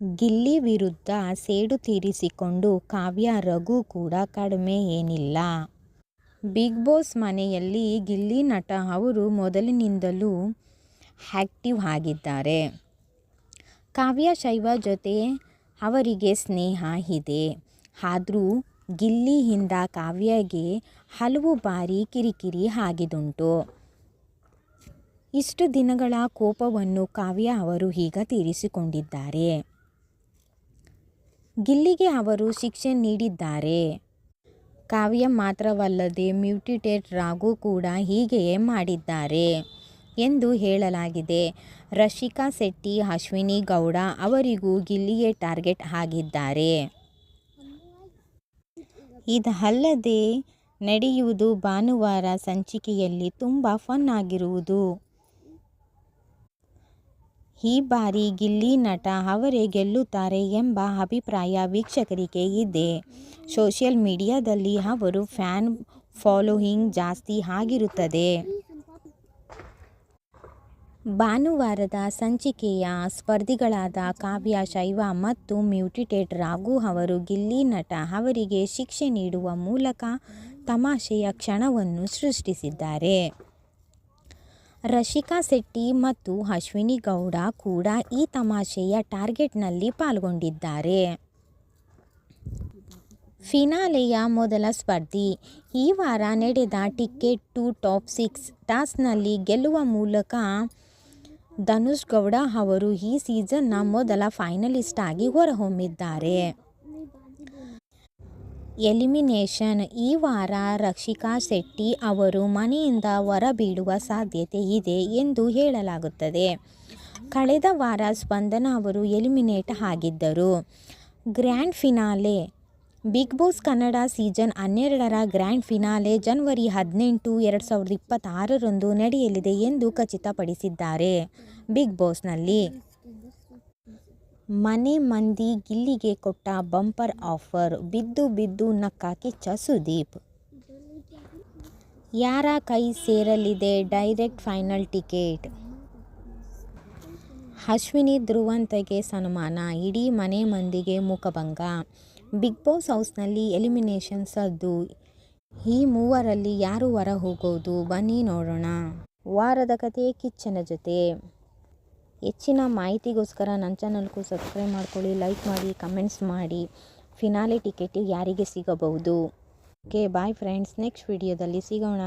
ಗಿಲ್ಲಿ ವಿರುದ್ಧ ಸೇಡು ತೀರಿಸಿಕೊಂಡು ಕಾವ್ಯ ರಘು ಕೂಡ ಕಡಿಮೆ ಏನಿಲ್ಲ. ಬಿಗ್ ಬಾಸ್ ಮನೆಯಲ್ಲಿ ಗಿಲ್ಲಿ ನಟ ಅವರು ಮೊದಲಿನಿಂದಲೂ ಆ್ಯಕ್ಟಿವ್ ಆಗಿದ್ದಾರೆ. ಕಾವ್ಯ, ಶೈವ ಜೊತೆ ಅವರಿಗೆ ಸ್ನೇಹ ಇದೆ. ಆದರೂ ಗಿಲ್ಲಿಯಿಂದ ಕಾವ್ಯಗೆ ಹಲವು ಬಾರಿ ಕಿರಿಕಿರಿ ಆಗಿದುಂಟು ಇಷ್ಟು ದಿನಗಳ ಕೋಪವನ್ನು ಕಾವ್ಯ ಅವರು ಈಗ ತೀರಿಸಿಕೊಂಡಿದ್ದಾರೆ. ಗಿಲ್ಲಿಗೆ ಅವರು ಶಿಕ್ಷೆ ನೀಡಿದ್ದಾರೆ. ಕಾವ್ಯ ಮಾತ್ರವಲ್ಲದೆ ಮ್ಯೂಟಿಟೇಟ್ ರಾಗು ಕೂಡ ಹೀಗೆಯೇ ಮಾಡಿದ್ದಾರೆ ಎಂದು ಹೇಳಲಾಗಿದೆ. ರಶಿಕಾ ಶೆಟ್ಟಿ, ಅಶ್ವಿನಿ ಗೌಡ ಅವರಿಗೂ ಗಿಲ್ಲಿಯೇ ಟಾರ್ಗೆಟ್ ಆಗಿದ್ದಾರೆ. ಇದಲ್ಲದೆ ನಡೆಯುವುದು ಭಾನುವಾರ ಸಂಚಿಕೆಯಲ್ಲಿ ತುಂಬ ಫನ್ ಆಗಿರುವುದು. ಈ ಬಾರಿ ಗಿಲ್ಲಿ ನಟ ಅವರೇ ಗೆಲ್ಲುತ್ತಾರೆ ಎಂಬ ಅಭಿಪ್ರಾಯ ವೀಕ್ಷಕರಿಗೆ ಇದೆ. ಸೋಷಿಯಲ್ ಮೀಡಿಯಾದಲ್ಲಿ ಅವರು ಫ್ಯಾನ್ ಫಾಲೋಯಿಂಗ್ ಜಾಸ್ತಿ ಆಗಿರುತ್ತದೆ. ಭಾನುವಾರದ ಸಂಚಿಕೆಯ ಸ್ಪರ್ಧಿಗಳಾದ ಕಾವ್ಯ, ಶೈವ ಮತ್ತು ಮ್ಯೂಟಿಟೇಟ್ ರಾಘು ಅವರು ಗಿಲ್ಲಿ ನಟ ಅವರಿಗೆ ಶಿಕ್ಷೆ ನೀಡುವ ಮೂಲಕ ತಮಾಷೆಯ ಕ್ಷಣವನ್ನು ಸೃಷ್ಟಿಸಿದ್ದಾರೆ. ರಕ್ಷಿತಾ ಶೆಟ್ಟಿ ಮತ್ತು ಅಶ್ವಿನಿ ಗೌಡ ಕೂಡ ಈ ತಮಾಷೆಯ ಟಾರ್ಗೆಟ್ನಲ್ಲಿ ಪಾಲ್ಗೊಂಡಿದ್ದಾರೆ. ಫಿನಾಲೆಯ ಮೊದಲ ಸ್ಪರ್ಧಿ. ಈ ವಾರ ನಡೆದ ಟಿಕೆಟ್ ಟು ಟಾಪ್ ಸಿಕ್ಸ್ ಟಾಸ್ನಲ್ಲಿ ಗೆಲ್ಲುವ ಮೂಲಕ ಧನುಷ್ ಗೌಡ ಅವರು ಈ ಸೀಸನ್ನ ಮೊದಲ ಫೈನಲಿಸ್ಟ್ ಆಗಿ ಹೊರಹೊಮ್ಮಿದ್ದಾರೆ. ಎಲಿಮಿನೇಷನ್: ಈ ವಾರ ರಕ್ಷಿಕಾ ಶೆಟ್ಟಿ ಅವರು ಮನೆಯಿಂದ ಹೊರಬೀಳುವ ಸಾಧ್ಯತೆ ಇದೆ ಎಂದು ಹೇಳಲಾಗುತ್ತದೆ ಕಳೆದ ವಾರ ಸ್ಪಂದನ ಅವರು ಎಲಿಮಿನೇಟ್ ಆಗಿದ್ದರು. Grand finale: big boss Kannada season ಹನ್ನೆರಡರ ಗ್ರ್ಯಾಂಡ್ ಫಿನಾಲೆ ಜನವರಿ ಹದಿನೆಂಟು, ಎರಡು ಸಾವಿರದ ಇಪ್ಪತ್ತಾರರಂದು ನಡೆಯಲಿದೆ ಎಂದು ಖಚಿತಪಡಿಸಿದ್ದಾರೆ ಬಿಗ್ ಬಾಸ್ನಲ್ಲಿ. ಮನೆ ಮಂದಿ ಗಿಲ್ಲಿಗೆ ಕೊಟ್ಟ ಬಂಪರ್ ಆಫರ್, ಬಿದ್ದು ಬಿದ್ದು ನಕ್ಕ ಕಿಚ್ಚ ಸುದೀಪ್. ಯಾರ ಕೈ ಸೇರಲಿದೆ ಡೈರೆಕ್ಟ್ ಫೈನಲ್ ಟಿಕೆಟ್? ಅಶ್ವಿನಿ ಧ್ರುವಂತಗೆ ಸನ್ಮಾನ, ಇಡೀ ಮನೆ ಮಂದಿಗೆ ಮುಖಭಂಗ. ಬಿಗ್ ಬಾಸ್ ಹೌಸ್ನಲ್ಲಿ ಎಲಿಮಿನೇಷನ್ ಸದ್ದು. ಈ ಮೂವರಲ್ಲಿ ಯಾರು ಹೊರ ಹೋಗೋದು ಬನ್ನಿ ನೋಡೋಣ. ವಾರದ ಕಥೆ ಕಿಚ್ಚನ ಜೊತೆ. ಹೆಚ್ಚಿನ ಮಾಹಿತಿಗೋಸ್ಕರ ನನ್ನ ಚಾನಲ್ಗೂ ಸಬ್ಸ್ಕ್ರೈಬ್ ಮಾಡ್ಕೊಳ್ಳಿ, ಲೈಕ್ ಮಾಡಿ, ಕಮೆಂಟ್ಸ್ ಮಾಡಿ. ಫಿನಾಲೆ ಟಿಕೆಟ್ ಯಾರಿಗೆ ಸಿಗಬಹುದು? ಓಕೆ ಬಾಯ್ ಫ್ರೆಂಡ್ಸ್ ನೆಕ್ಸ್ಟ್ ವಿಡಿಯೋದಲ್ಲಿ ಸಿಗೋಣ.